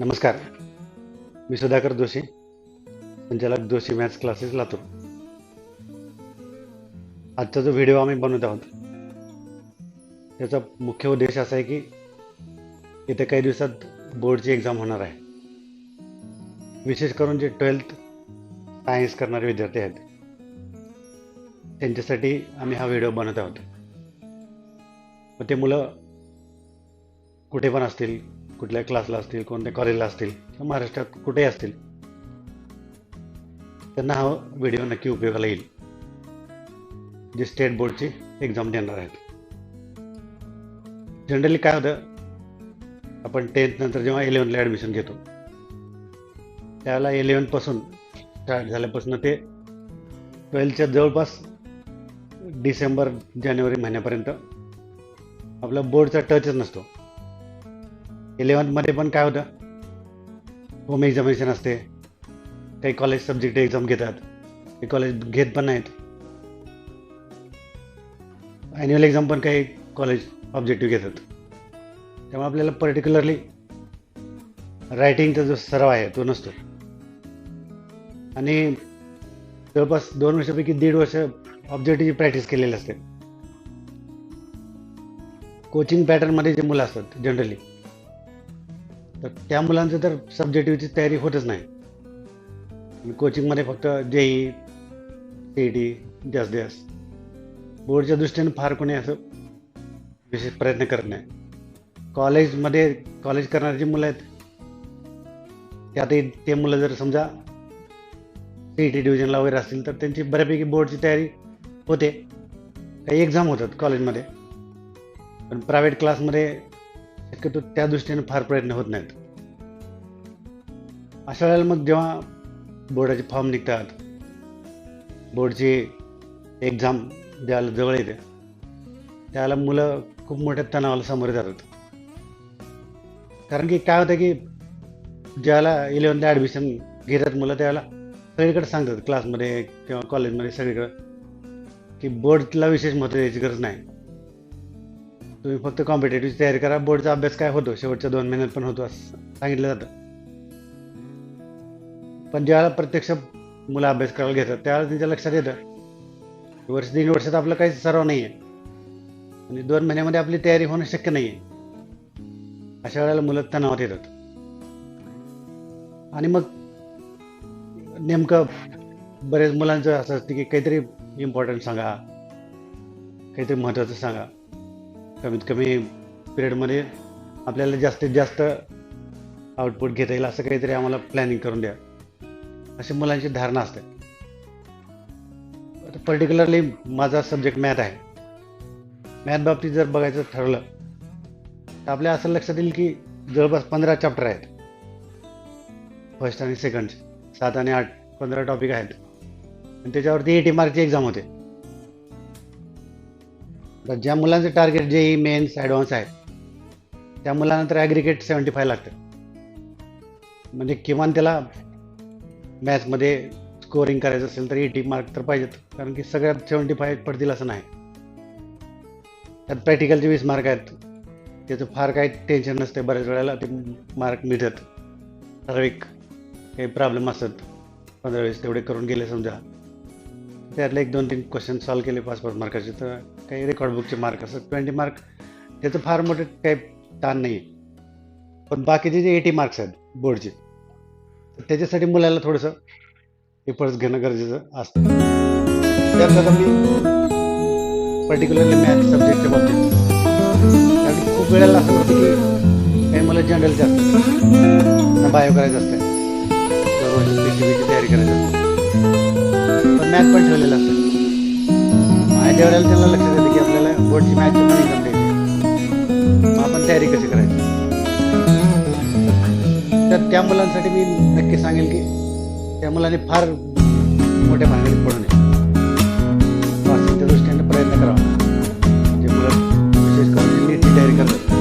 नमस्कार. मी सुधाकर जोशी संचालक Joshi maths classes Latur. आजचा जो व्हिडिओ आम्ही बनवत आहोत त्याचा मुख्य उद्देश असा आहे की येत्या काही दिवसात बोर्डची एक्झाम होणार आहे. विशेष करून जे ट्वेल्थ सायन्स करणारे विद्यार्थी आहेत त्यांच्यासाठी आम्ही हा व्हिडिओ बनवत आहोत. मग ते मुलं कुठे पण असतील कुठल्या क्लासला असतील कोणत्या कॉलेजला असतील किंवा महाराष्ट्रात कुठेही असतील त्यांना हा व्हिडिओ नक्की उपयोगाला येईल. जे स्टेट बोर्डची एक्झाम देणार आहेत. जनरली काय होतं आपण टेन्थ नंतर जेव्हा इलेवनला ॲडमिशन घेतो त्यावेळेला इलेवनपासून स्टार्ट झाल्यापासून ते ट्वेल्थच्या जवळपास डिसेंबर जानेवारी महिन्यापर्यंत आपला बोर्डचा टचच नसतो. इलेवन्थमध्ये पण काय होतं? होम एक्झामिनेशन असते. काही कॉलेज सब्जेक्ट एक्झाम घेतात. काही कॉलेज घेत पण नाहीत. ॲन्युअल एक्झाम पण काही कॉलेज ऑब्जेक्टिव्ह घेतात. त्यामुळे आपल्याला पर्टिक्युलरली रायटिंगचा जो सराव आहे तो नसतो. आणि जवळपास दोन वर्षापैकी दीड वर्ष ऑब्जेक्टिव्हची प्रॅक्टिस केलेली असते. कोचिंग पॅटर्नमध्ये जे मुलं असतात जनरली तर त्या मुलांचं तर सब्जेक्टिव्हची तयारी होतच नाही. कोचिंगमध्ये फक्त जेई सी टी द्यास द्यास बोर्डच्या दृष्टीने फार कोणी असं विशेष प्रयत्न करत नाही. कॉलेजमध्ये कॉलेज करणारी जी मुलं आहेत त्यातही ते मुलं जर समजा सी टी डिव्हिजनला वगैरे असतील तर त्यांची बऱ्यापैकी बोर्डची तयारी होते. काही एक्झाम होतात कॉलेजमध्ये पण प्रायव्हेट क्लासमध्ये शक्यतो त्या दृष्टीने फार प्रयत्न होत नाहीत. अशा वेळेला मग जेव्हा बोर्डाचे फॉर्म निघतात बोर्डची एक्झाम द्यायला जवळ येते त्याला मुलं खूप मोठ्या तणावाला सामोरे जातात. कारण की काय होतं की ज्याला इलेवनला ॲडमिशन घेतात मुलं त्याला सगळीकडे सांगतात क्लासमध्ये किंवा कॉलेजमध्ये सगळीकडं की बोर्डला विशेष महत्त्व द्यायची गरज नाही. तुम्ही फक्त कॉम्पिटेटिव्हची तयारी करा. बोर्डचा अभ्यास काय होतो? शेवटच्या दोन महिन्यात पण होतो असं सांगितलं जातं. पण ज्यावेळेला प्रत्यक्ष मुलं अभ्यास करायला घेतात त्यावेळेला त्यांच्या लक्षात येतं वर्ष तीन वर्षात आपलं काहीच सराव नाही आहे आणि दोन महिन्यामध्ये आपली तयारी होणं शक्य नाही आहे अशा वेळेला मुलं तणावात येतात. आणि मग नेमकं बरेच मुलांचं असं असतं की काहीतरी इम्पॉर्टंट सांगा. काहीतरी महत्त्वाचं सांगा. कमीत कमी पिरियडमध्ये आपल्याला जास्तीत जास्त आउटपुट घेता येईल असं काहीतरी आम्हाला प्लॅनिंग करून द्या. अशी मुलांची धारणा असते. पर्टिक्युलरली माझा सब्जेक्ट मॅथ आहे. मॅथ बाबतीत जर बघायचं ठरलं तर आपल्या असं लक्षात येईल की जवळपास पंधरा चॅप्टर आहेत. फर्स्ट आणि सेकंड सात आणि आठ पंधरा टॉपिक आहेत. आणि त्याच्यावरती एटी मार्कची एक्झाम होते. ज्या मुलांचं टार्गेट जे ई मेन्स ॲडव्हान्स आहे त्या मुलांना तर ॲग्रिगेट सेवन्टी फाय लागतं. म्हणजे किमान त्याला मॅथ्समध्ये स्कोरिंग करायचं असेल तर एटी मार्क तर पाहिजेत. कारण की सगळ्यात सेवन्टी फाय पडतील असं नाही. त्यात प्रॅक्टिकलचे वीस मार्क आहेत त्याचं फार काही टेन्शन नसते बऱ्याच वेळेला ते मार्क मिळतात. ठराविक काही प्रॉब्लेम असतात. पंधरा वीस तेवढे करून गेले समजा. त्यातले एक दोन तीन क्वेश्चन सॉल्व केले पाच पाच मार्काचे तर काही रेकॉर्ड बुकचे मार्क असतात. ट्वेंटी मार्क त्याचं फार मोठं काही ताण नाही आहे पण बाकीचे जे एटी मार्क्स आहेत बोर्डचे तर त्याच्यासाठी मुलाला थोडंसं पेपर्स घेणं गरजेचं असतं. त्याकरता मी पर्टिक्युलरली मॅथ सब्जेक्टच्या बाबतीत. कारण खूप वेळेला असं होतं की काही मुलं जनरलचे असतात. बायो करायचं असतं. तयारी करायचं असते. पण मॅथ पण ठेवलेलं असतं. माझ्या वेळेला त्यांना लक्षात येतं की आपल्याला बोर्डची मॅथची पण एक्झाम द्यायची मग आपण तयारी कशी करायची? तर त्या मुलांसाठी मी नक्की सांगेल की त्या मुलांनी फार मोठ्या भानगडीत पडू नये. वास्तविकच्या दृष्टीने प्रयत्न करावा. जे मुलं विशेष करून नीटची तयारी करतात.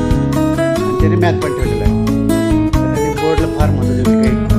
आणि त्यांनी मॅथ पण ठेवलेलं आहे. त्यांनी बोर्डला फार महत्त्वाचे काही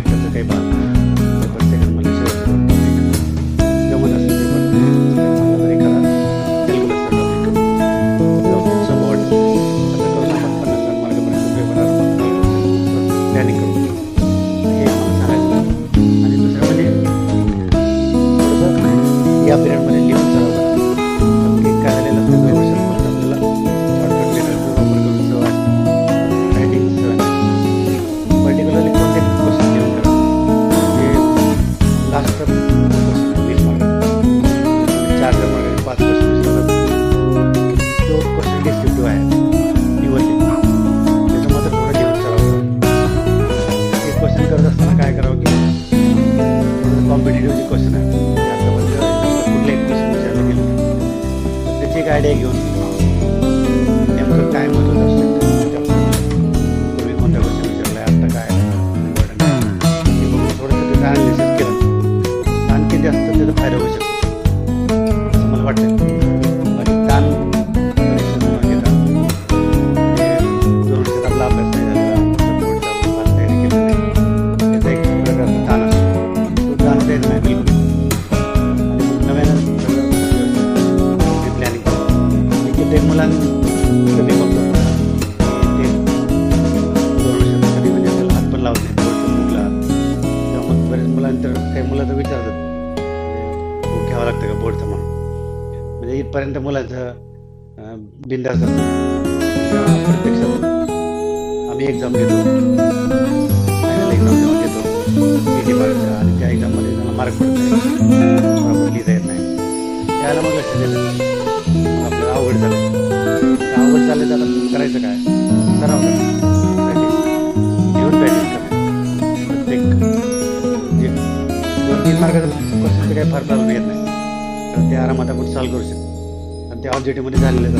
Music, to I guide you. पर्यंत मुलांचं बिंदास आम्ही एक्झाम घेतो. फायनल एक्झाम देऊन घेतो. आणि त्या एक्झाममध्ये त्यांना मार्क पडतो लिहिता येत नाही. त्याला मग लक्ष देतं आपलं आवड झालं. आवड झालं त्याला करायचं काय? सराव करा मार्गाचा म्हणजे काही फार प्रॉब्लेम येत नाही. तर ते आरामात आपण सॉल्व्ह करू शकतो. आणि ते ऑब्जेक्टिव्हमध्ये झालेलं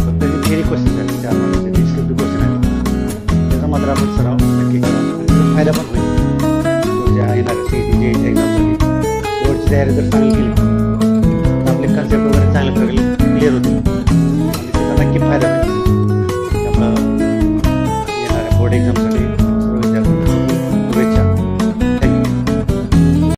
फक्त हे थेरी क्वेश्चन आहेत त्या डिस्क्रिप्टिव्ह क्वेश्चन त्याचा मात्र आपण सराव नक्की करा. फायदा पण होईल. येणाऱ्या सी जे एक्झामसाठी बोर्डची तयारी जर चांगली केली.